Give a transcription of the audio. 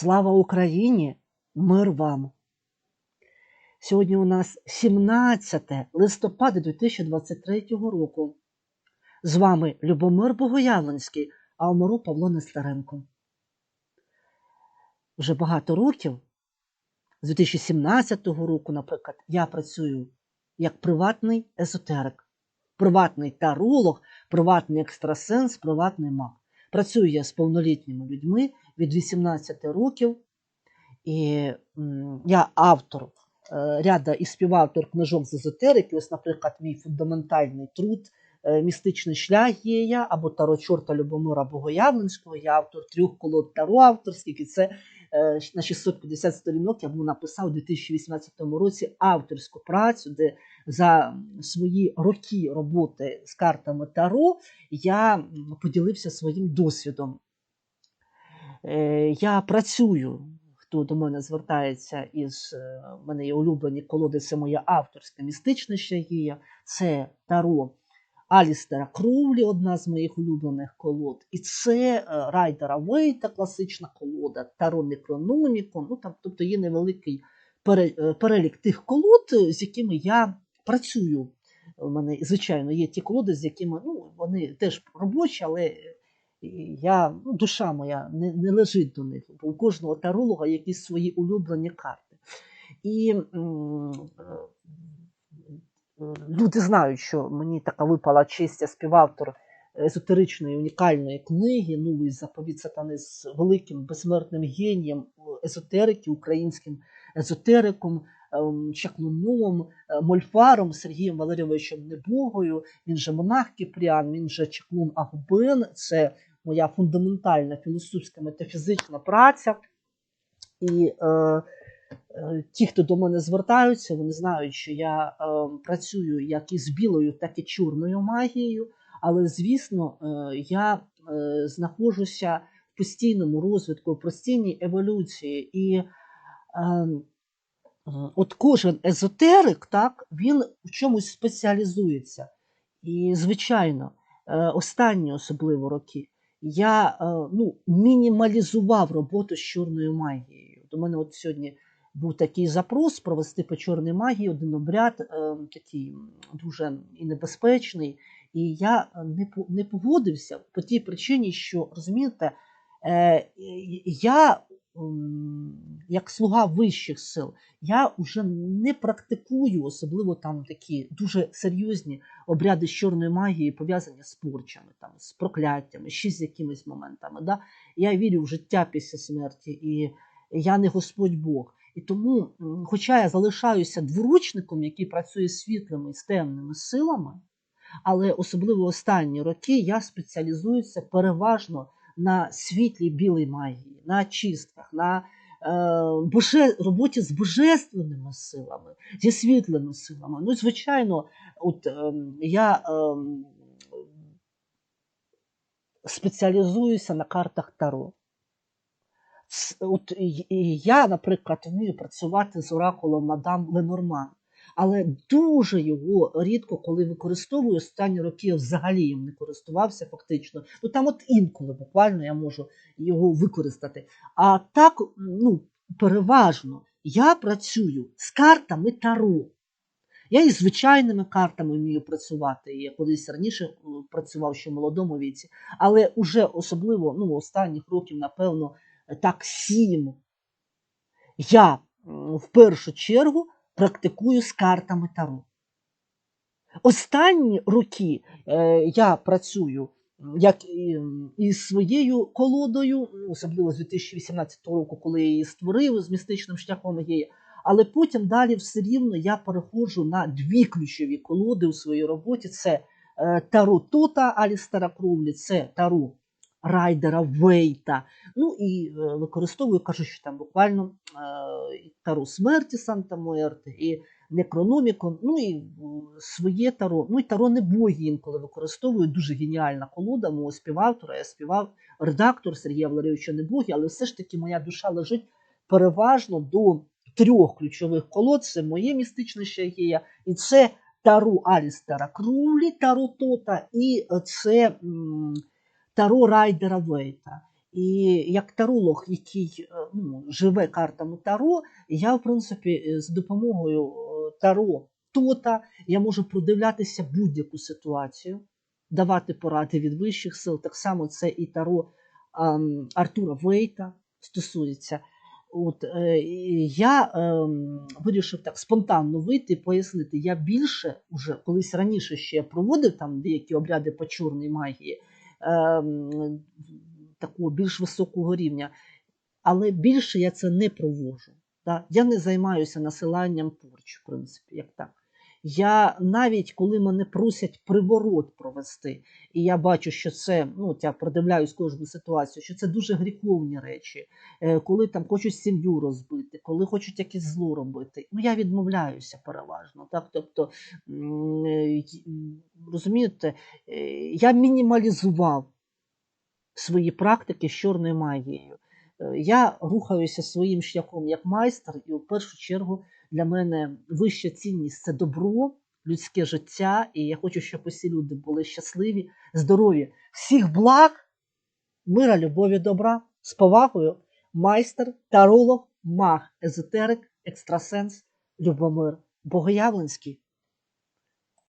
Слава Україні! Мир вам! Сьогодні у нас 17 листопада 2023 року. З вами Любомир Богоявленський, а у Павло Нестеренко. Вже багато років, з 2017 року, наприклад, я працюю як приватний езотерик, приватний таролог, приватний екстрасенс, приватний маг. Працюю я з повнолітніми людьми від 18 років, і я автор е, ряда і співавтор книжок з езотерики. Ось, наприклад, мій фундаментальний труд е, Містичний шлях є я або Таро чорта Любомира Богоявленського. Я автор трьох колод Таро авторських, і це е, на 650 сторінок я був написав у 2018 році авторську працю, де за свої роки роботи з картами Таро я поділився своїм досвідом. Е, Я працюю, хто до мене звертається із е, в мене є улюблені колоди, це моя авторська містична щагія, це Таро Алістера Кроулі, одна з моїх улюблених колод. І це е, Райдера Вейта, класична колода, Таро Некрономікон. Ну, там, тобто є невеликий перелік тих колод, з якими я працюю. У мене, звичайно, є ті колоди, з якими ну, вони теж робочі, але я, ну, душа моя не, не лежить до них, бо у кожного таролога якісь свої улюблені карти. І е, е, люди знають, що мені така випала честь, я співавтор езотеричної унікальної книги Новий заповіт сатани з великим безсмертним генієм езотерики, українським езотериком, ем, чаклуном, е, мольфаром Сергієм Валерійовичем Небогою. Він же монах Кіпріан, він же чаклун Агубен. Це моя фундаментальна філософська метафізична праця. І е, е, ті, хто до мене звертаються, вони знають, що я е, працюю як із білою, так і чорною магією. Але, звісно, е, я е, знаходжуся в постійному розвитку, в постійній еволюції. І е, от кожен езотерик, так, він в чомусь спеціалізується. І, звичайно, е, останні особливо роки я е, ну, мінімалізував роботу з чорною магією. До мене от сьогодні був такий запрос провести по чорній магії один обряд, е, такий дуже і небезпечний. І я не, по- не погодився по тій причині, що розумієте, е, я, як слуга вищих сил, я вже не практикую, особливо там такі дуже серйозні обряди з чорної магії, пов'язані з порчами, там, з прокляттями, ще з якимись моментами. Да? Я вірю в життя після смерті, і я не Господь Бог. І тому, хоча я залишаюся дворучником, який працює з світлими і з темними силами, але особливо останні роки я спеціалізуюся переважно на світлій білій магії, на чистках, на е, роботі з божественними силами, зі світлими силами. Ну, звичайно, от ем, я ем, спеціалізуюся на картах Таро. От я, наприклад, вмію працювати з оракулом мадам Ленорман, але дуже його рідко коли використовую. Останні роки я взагалі їм не користувався фактично. Ну там от інколи буквально я можу його використати. А так, ну, переважно я працюю з картами Таро. Я і звичайними картами вмію працювати. Я колись раніше працював ще в молодому віці, але уже особливо ну, останніх років, напевно, так сім. Я в першу чергу практикую з картами Таро. Останні роки е, я працюю як із своєю колодою, ну, особливо з 2018 року, коли я її створив з містичним шляхом є. Але потім далі все рівно я переходжу на дві ключові колоди у своїй роботі: це е, Таро Тота Алістера Кровлі, це Таро Райдера Вейта. Ну і е, використовую, кажу, що там буквально е, Таро смерті Санта Муерте, і Некрономікон, ну і своє таро. Ну і таро не боги інколи використовую. Дуже геніальна колода мого співавтора. Я співав редактор Сергія Валерійовича Небогі, але все ж таки моя душа лежить переважно до трьох ключових колод. Це моє містичне щагія, і це Таро Алістера Крулі, Таро Тота, і це м, Таро Райдера Вейта. І як таролог, який е, ну, живе картами Таро, я, в принципі, е, з допомогою е, Таро Тота я можу продивлятися будь-яку ситуацію, давати поради від вищих сил. Так само це і Таро ем, Артура Вейта стосується. От е, я ем, вирішив так спонтанно вийти і пояснити. Я більше вже колись раніше ще проводив там деякі обряди по чорній магії такого більш високого рівня, але більше я це не проводжу. Да? Я не займаюся насиланням порч, в принципі, як так. Я навіть коли мене просять приворот провести, і я бачу, що це, ну я продивляюсь кожну ситуацію, що це дуже гріховні речі, е, коли там хочуть сім'ю розбити, коли хочуть якесь зло робити. Ну я відмовляюся переважно. Так? Тобто, е, розумієте, е, я мінімалізував свої практики з чорною магією. Я рухаюся своїм шляхом як майстер, і в першу чергу для мене вища цінність це добро, людське життя. І я хочу, щоб усі люди були щасливі, здорові. Всіх благ, мира, любові, добра, з повагою, майстер, таролог, маг, езотерик, екстрасенс, Любомир Богоявленський.